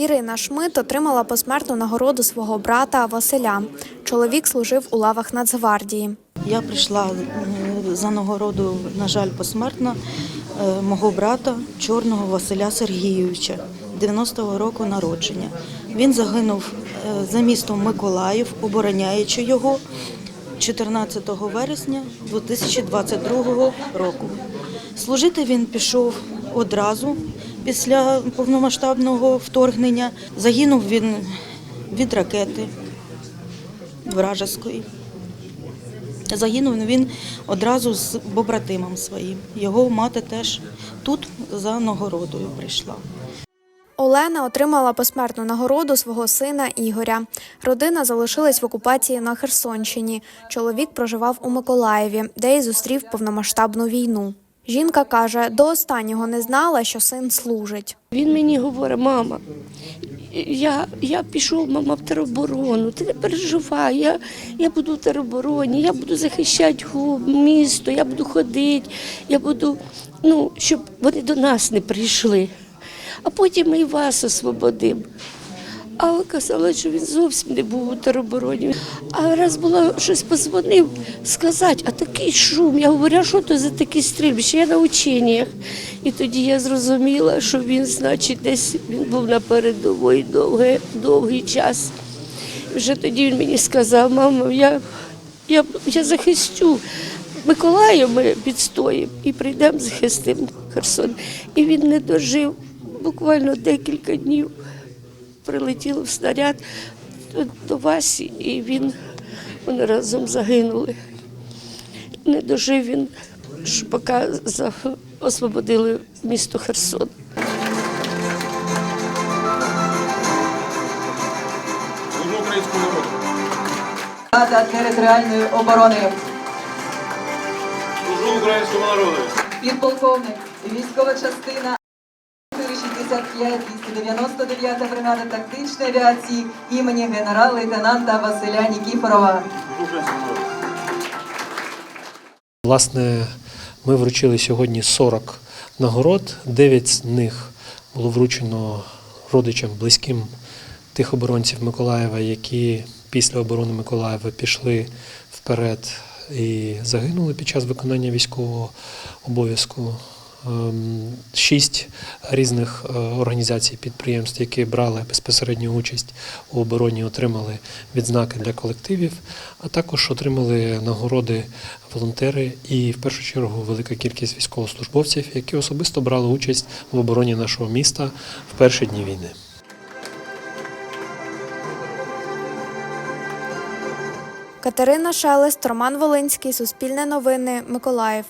Ірина Шмит отримала посмертну нагороду свого брата Василя. Чоловік служив у лавах Нацгвардії. Я прийшла е, за нагороду, на жаль, посмертно е, мого брата Чорного Василя Сергійовича, 90-го року народження. Він загинув е, за містом Миколаїв, обороняючи його 14 вересня 2022 року. Служити він пішов одразу після повномасштабного вторгнення. Загинув він від ракети вражеської. Загинув він одразу з побратимом своїм. Його мати теж тут за нагородою прийшла. Олена отримала посмертну нагороду свого сина Ігоря. Родина залишилась в окупації на Херсонщині. Чоловік проживав у Миколаєві, де й зустрів повномасштабну війну. Жінка каже, до останнього не знала, що син служить. Він мені говорить, мама, я, я пішов, мама, в тероборону, ти не переживай, я, я буду в теробороні, я буду захищати місто, я буду ходити, я буду, ну, щоб вони до нас не прийшли. А потім ми і вас освободимо. А казали, що він зовсім не був у теробороні. А раз було щось позвонив, сказати, а такий шум. Я говорю, а що то за такі стрільбища? Я на ученнях. І тоді я зрозуміла, що він, значить, десь він був на передовій довгий, довгий час. Вже тоді він мені сказав, мамо, я, я, я захистю. Миколаїв ми відстоїмо і прийдемо захистимо Херсон. І він не дожив буквально декілька днів прилетів снаряд до Васі, і він вони разом загинули. Не дожив він, поки освободили місто Херсон. Служу українському народу. Рада територіальної оборони, Служу українському народу. підполковник, військова частина 65 299 бригада тактичної авіації імені генерал-лейтенанта Василя Нікіфорова. Власне, ми вручили сьогодні 40 нагород. 9 з них було вручено родичам, близьким тих оборонців Миколаєва, які після оборони Миколаєва пішли вперед і загинули під час виконання військового обов'язку. Ем, Шість різних е, організацій, підприємств, які брали безпосередню участь у обороні, отримали відзнаки для колективів, а також отримали нагороди волонтери і в першу чергу велика кількість військовослужбовців, які особисто брали участь в обороні нашого міста в перші дні війни. Катерина Шелест, Роман Волинський, Суспільне новини, Миколаїв.